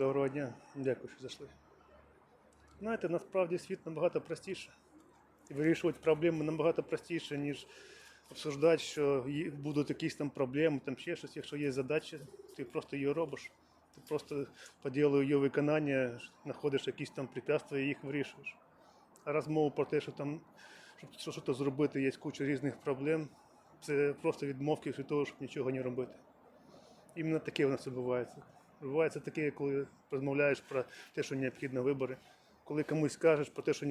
Доброго дня, дякую, що зайшли. Знаєте, насправді світ набагато простіше. І вирішувати проблеми набагато простіше, ніж обсуждати, що будуть якісь там проблеми, там ще щось. Якщо є задача, ти просто її робиш. Ти просто по ділу її виконання знаходиш якісь там препятствия і їх вирішуєш. А розмова про те, що там, що- щось зробити, є куча різних проблем, це просто відмовки від того, щоб нічого не робити. Іменно таке у нас відбувається. Відбувається таке, коли розмовляєш про те, що необхідно вибори, коли комусь кажеш про те, що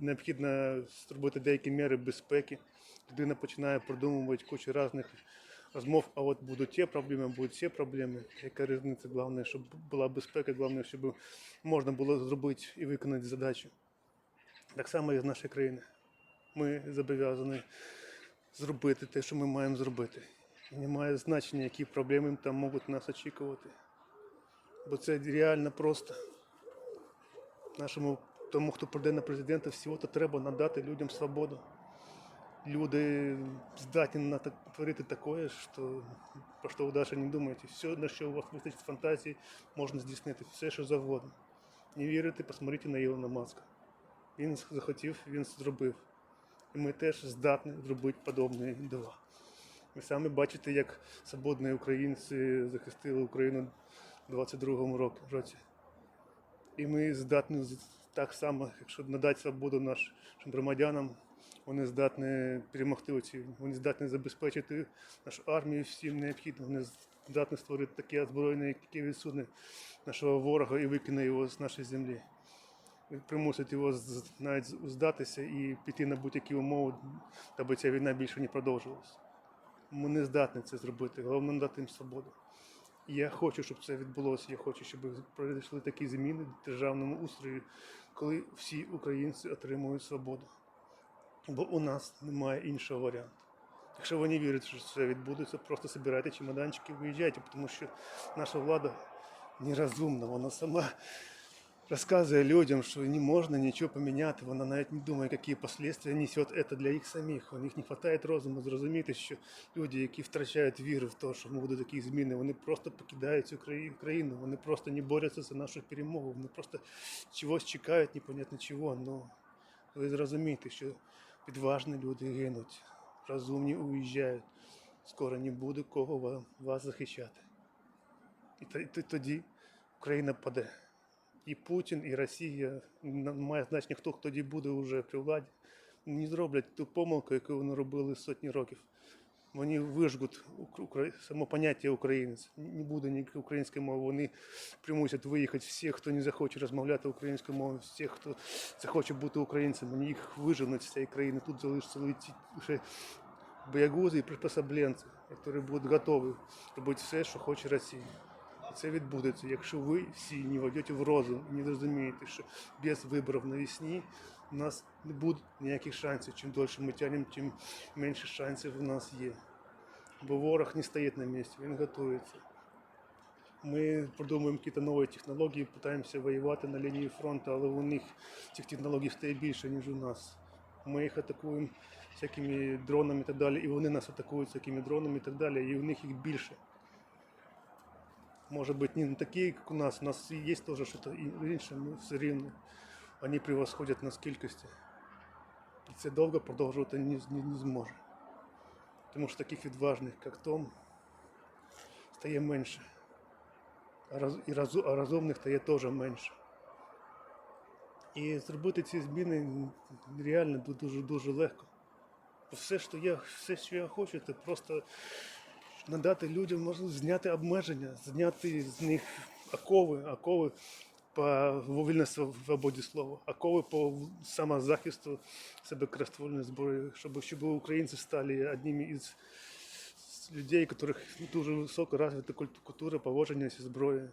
необхідно зробити деякі міри безпеки, людина починає продумувати кучу різних розмов, а от будуть ті проблеми, будуть ці проблеми. Яка різниця? Головне, щоб була безпека, головне, щоб можна було зробити і виконати задачу. Так само і з нашої країни. Ми зобов'язані зробити те, що ми маємо зробити. І немає значення, які проблеми там можуть нас очікувати. Бо це реально просто. Нашому тому, хто прийде на президента, всього-то треба надати людям свободу. Люди здатні на так, творити таке, що, про що ви навіть не думаєте. Все, на що у вас вистачить фантазії, можна здійснити все, що завгодно. Не вірите, посмотрите на Ілона Маска. Він захотів, він зробив. І ми теж здатні зробити подобні дива. Ви самі бачите, як свободні українці захистили Україну 22-му року- році. І ми здатні так само, якщо надати свободу нашим громадянам, вони здатні перемогти оці, вони здатні забезпечити нашу армію всім необхідним, вони здатні створити таке озброєння, яке відсуне нашого ворога і викине його з нашої землі. Примусить його навіть здатися і піти на будь-які умови, аби ця війна більше не продовжувалася. Ми не здатні це зробити. Головне надати їм свободу. Я хочу, щоб це відбулося. Я хочу, щоб пройшли такі зміни в державному устрої, коли всі українці отримують свободу. Бо у нас немає іншого варіанту. Якщо ви не вірите, що це відбудеться, просто збирайте чемоданчики виїжджайте, тому що наша влада нерозумна, вона сама розказує людям, що не можна нічого поміняти. Вона навіть не думає, які последствия несе це для їх самих. У них не вистачає розуму зрозуміти, що люди, які втрачають віру в те, що будуть такі зміни, вони просто покидають цю краї- країну, вони просто не борються за нашу перемогу, вони просто чогось чекають, непонятно чого. Ну ви зрозумієте, що відважні люди гинуть, розумні уїжджають. Скоро не буде кого вас захищати. І тоді Україна паде. І Путін, і Росія має значення, хто тоді буде вже при владі. Не зроблять ту помилку, яку вони робили сотні років. Вони вижгуть само поняття українець. Не буде ніякої української мови. Вони примусять виїхати всіх, хто не захоче розмовляти українською мовою, всіх, хто захоче бути українцем. Вони їх виженуть з цієї країни. Тут залишаться лише боягузи і приспособленці, які будуть готові робити все, що хоче Росія. Це відбудеться, якщо ви всі не войдете в розум і не зрозумієте, що без виборів навесні у нас не буде ніяких шансів. Чим дольше ми тягнемо, тим менше шансів у нас є. Бо ворог не стоїть на місці, він готується. Ми продумуємо якісь нові технології, намагаємося воювати на лінії фронту, але у них цих технологій стає більше, ніж у нас. Ми їх атакуємо всякими дронами і так далі, і вони нас атакують всякими дронами і так далі, і у них їх більше. Может быть, не такие, как у нас. У нас и есть тоже что-то інше, але все рівно вони превосходять нас в кількості. І це довго продовжувати не, не, не зможе. Тому що таких відважних, як Том, стає менше. А, роз, і розу, а розумних стає теж менше. І зробити ці зміни реально дуже-дуже легко. Бо Все, що я, все, що я хочу, це просто надати людям можливість зняти обмеження, зняти з них окови, окови по вільній свободі слова, окови по самозахисту себе користувальної зброї, щоб, щоб українці стали одними із людей, у яких дуже високо розвита культура поводження зі зброєю.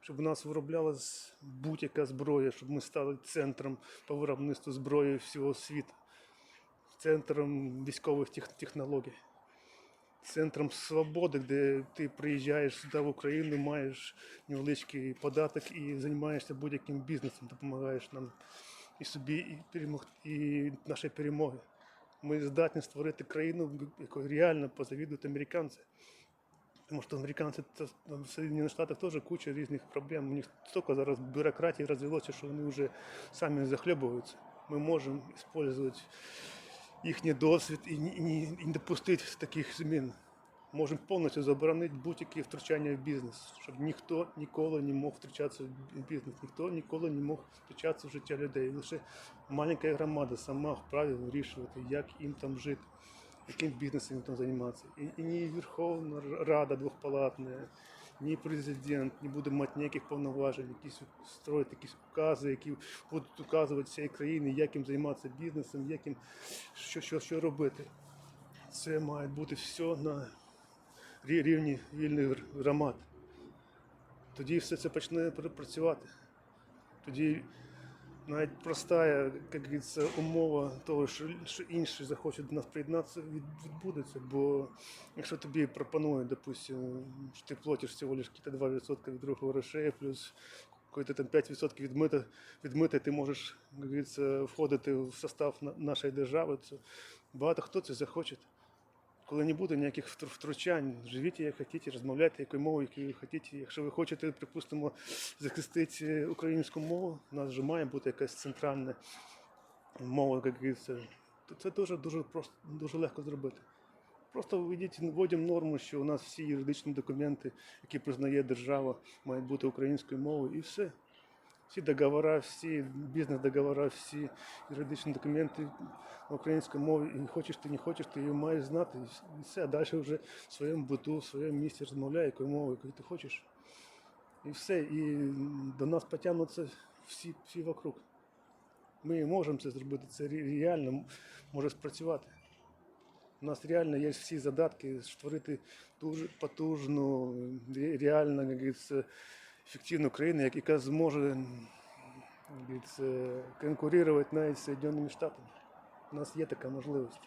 Щоб у нас вироблялась будь-яка зброя, щоб ми стали центром по виробництву зброї всього світу, центром військових технологій центром свободи, де ти приїжджаєш сюди в Україну, маєш невеличкий податок і займаєшся будь-яким бізнесом, допомагаєш нам і собі, і перемог, і нашій перемоги. Ми здатні створити країну, якої реально позавідують американці. Потому что американцы та- в Соединенных Штатах тоже куча різних проблем. У них столько зараз бюрократії розвелося, що вони вже самі захлебуються. Ми можемо використовувати їхній досвід і не, не, допустити таких змін. Можемо повністю заборонити будь-які втручання в бізнес, щоб ніхто ніколи не мог втручатися в бізнес, ніхто ніколи не мог втручатися в життя людей. Лише маленька громада сама вправі вирішувати, як їм там жити, яким бізнесом їм там займатися. І, і ні Верховна Рада двохпалатна, ні президент не буде мати ніяких повноважень, якісь строїти якісь укази, які будуть указувати всій країні, як їм займатися бізнесом, як їм що, що, що робити. Це має бути все на рівні вільних громад. Тоді все це почне пр- працювати. Тоді навіть проста, як говориться, умова того, що, інші захочуть до нас приєднатися, від, відбудеться. Бо якщо тобі пропонують, допустим, що ти платиш всього лише якісь 2% від другого грошей, плюс какой-то там 5% від мита, від мита ти можеш, як говориться, входити в состав нашої держави, то багато хто це захоче. Коли не буде ніяких втручань, живіть як хочете, розмовляйте якою мовою, якою ви хочете. Якщо ви хочете, припустимо, захистити українську мову, у нас вже має бути якась центральна мова, як говориться, то це дуже, дуже просто, дуже легко зробити. Просто вводимо норму, що у нас всі юридичні документи, які признає держава, мають бути українською мовою, і все. Всі договори, всі бізнес-договори, всі юридичні документи на українській мові. І хочеш ти, не хочеш, ти її маєш знати. І с- І все. А далі вже в своєму биту, в своєму місці розмовляй, якою мовою, якою ти хочеш. І все. І до нас потягнуться всі, всі вокруг. Ми можемо це зробити, це ре- реально м- може спрацювати. У нас реально є всі задатки створити дуже потужну, ре- реально, як говориться, ефективну країну, яка зможе конкурувати навіть з Соединеними Штатами. У нас є така можливість.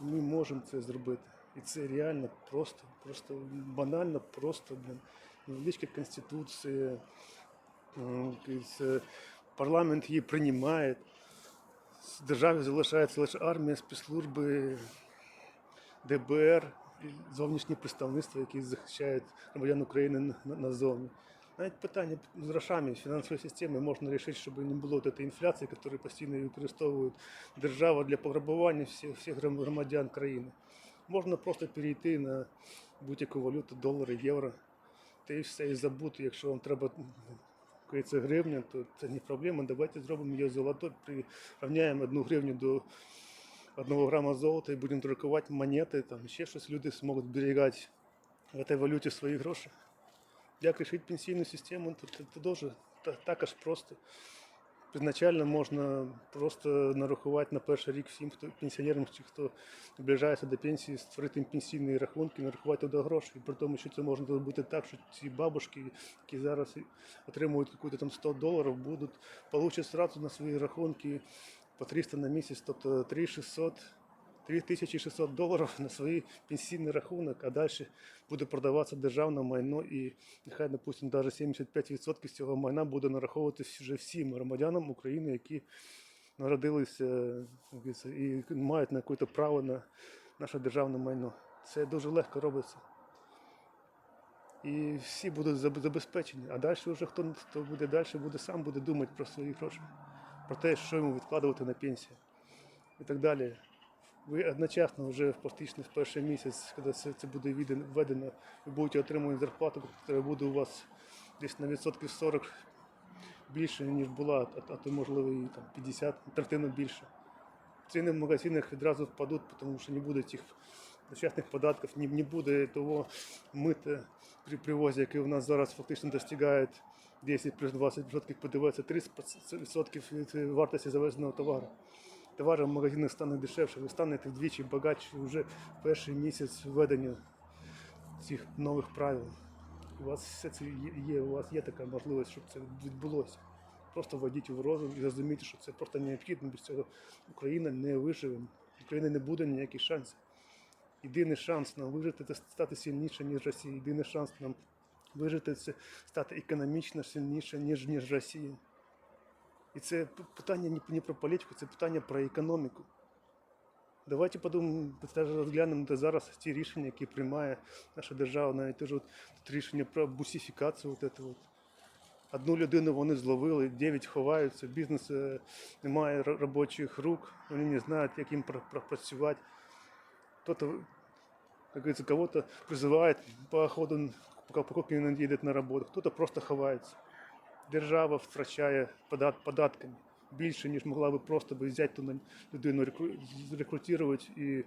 Ми можемо це зробити. І це реально просто, просто банально, просто блін. Невеличка конституція, говориться, парламент її приймає. З держави залишається лише армія, спецслужби, ДБР, і зовнішні представництва, які захищають громадян України на- на- назовні. Навіть питання з грошами фінансової системи можна вирішити, щоб не було цієї інфляції, яку постійно використовують держава для пограбування всіх, всіх громадян країни. Можна просто перейти на будь-яку валюту, долари, євро, та і все, і забути. Якщо вам треба гривня, то це не проблема. Давайте зробимо її золотой, прирівняємо одну гривню до одного грама золота і будемо друкувати монети, там ще щось. Люди зможуть зберігати в цій валюті свої гроші. Як рішити пенсійну систему, то це, дуже та- також просто. Ізначально можна просто нарахувати на перший рік всім, хто пенсіонерам, чи хто наближається до пенсії, створити пенсійні рахунки, нарахувати туди гроші. І при тому, що це можна зробити так, що ці бабушки, які зараз отримують якусь там 100 доларів, будуть получать сразу на свої рахунки по 300 на місяць, тобто 3600 3600 доларів на свій пенсійний рахунок, а далі буде продаватися державне майно, і нехай, допустимо, навіть 75% з цього майна буде нараховуватися вже всім громадянам України, які народилися і мають на якесь право на наше державне майно. Це дуже легко робиться. І всі будуть забезпечені. А далі вже хто, хто буде далі, буде сам буде думати про свої гроші, про те, що йому відкладувати на пенсію і так далі. Ви одночасно вже фактично в перший місяць, коли це, це буде введено, введено, ви будете отримувати зарплату, яка буде у вас десь на відсотків 40 більше, ніж була, а, а то можливо і там 50, третину більше. Ціни в магазинах відразу впадуть, тому що не буде цих дочасних податків, не, не буде того мита при привозі, який у нас зараз фактично достигає 10 плюс 20% ПДВ, це 30% вартості завезеного товару. Товари в магазинах стане дешевше, ви станете вдвічі багатші вже в перший місяць введення цих нових правил. У вас все це є- у вас є така можливість, щоб це відбулося. Просто введіть в розум і зрозумійте, що це просто необхідно. Без цього Україна не виживе. України не буде ніяких шансів. Єдиний шанс нам вижити це стати сильніше, ніж Росія. Єдиний шанс нам вижити це стати економічно сильніше, ніж, ніж Росія. І це п- питання не, не про політику, це питання про економіку. Давайте подумаємо, теж розглянемо де зараз ті рішення, які приймає наша держава, навіть теж от, тут рішення про бусифікацію. От це от. Одну людину вони зловили, дев'ять ховаються, бізнес е, немає ро- робочих рук, вони не знають, як їм пра- пра- працювати. Кто-то, как говорится, кого-то призывает по ходу, пока, поки він їде на роботу, хто-то просто ховається. Держава втрачає подат, податками більше, ніж могла би просто би взяти ту людину, рекру- рекрутувати і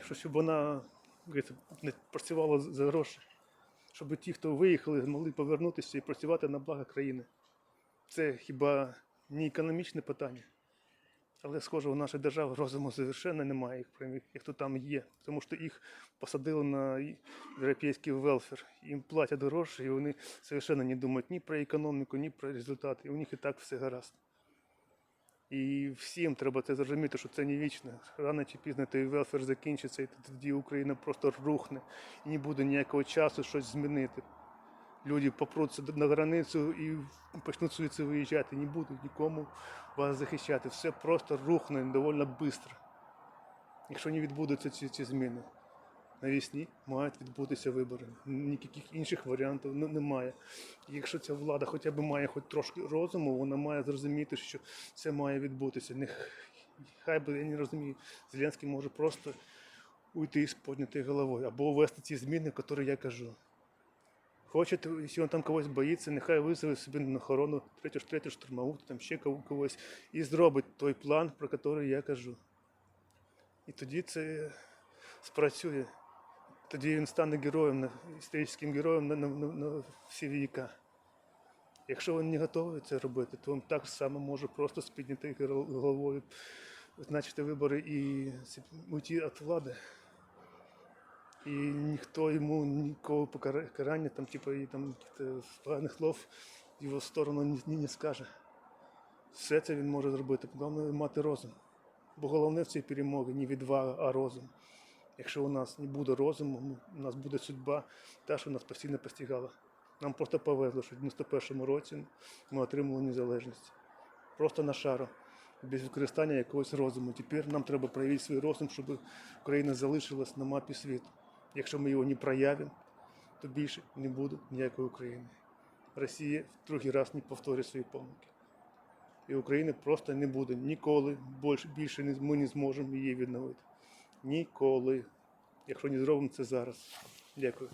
що щоб вона не працювала за- за гроші. Щоб ті, хто виїхали, змогли повернутися і працювати на благо країни. Це хіба не економічне питання? Але, схоже, у нашій держави розуму совершенно немає, їх, прям, як то там є. Тому що їх посадили на європейський велфер. Їм платять гроші, і вони совершенно не думають ні про економіку, ні про результати. І у них і так все гаразд. І всім треба це зрозуміти, що це не вічно. Рано чи пізно той велфер закінчиться, і тоді Україна просто рухне. І не буде ніякого часу щось змінити. Люди попруться на границю і почнуть звідси виїжджати, не будуть нікому вас захищати. Все просто рухне доволі швидко. Якщо не відбудуться ці, ці зміни. Навесні мають відбутися вибори. Ніяких інших варіантів немає. Якщо ця влада хоча б має хоч трошки розуму, вона має зрозуміти, що це має відбутися. Хай би я не розумію, Зеленський може просто уйти з піднятою головою або ввести ці зміни, які я кажу. Хочете, якщо він там когось боїться, нехай визове собі на охорону третю, третю штурмову, там ще когось, і зробить той план, про який я кажу. І тоді це спрацює. Тоді він стане героєм, історичним героєм на, на, на, на всі віка. Якщо він не готовий це робити, то він так само може просто з піднятою головою значити вибори і уйти від влади. І ніхто йому нікого покара- карання, там, типу, і там поганих слов в його сторону ні, не скаже. Все це він може зробити. Головне мати розум. Бо головне в цій перемогі не відвага, а розум. Якщо у нас не буде розуму, ну, у нас буде судьба, та, що нас постійно постигала. Нам просто повезло, що в 91-му році ми отримали незалежність. Просто на шару, без використання якогось розуму. Тепер нам треба проявити свій розум, щоб Україна залишилась на мапі світу. Якщо ми його не проявимо, то більше не буде ніякої України. Росія в другий раз не повторить свої помилки. І України просто не буде ніколи більше, більше ми не зможемо її відновити. Ніколи. Якщо не зробимо це зараз. Дякую.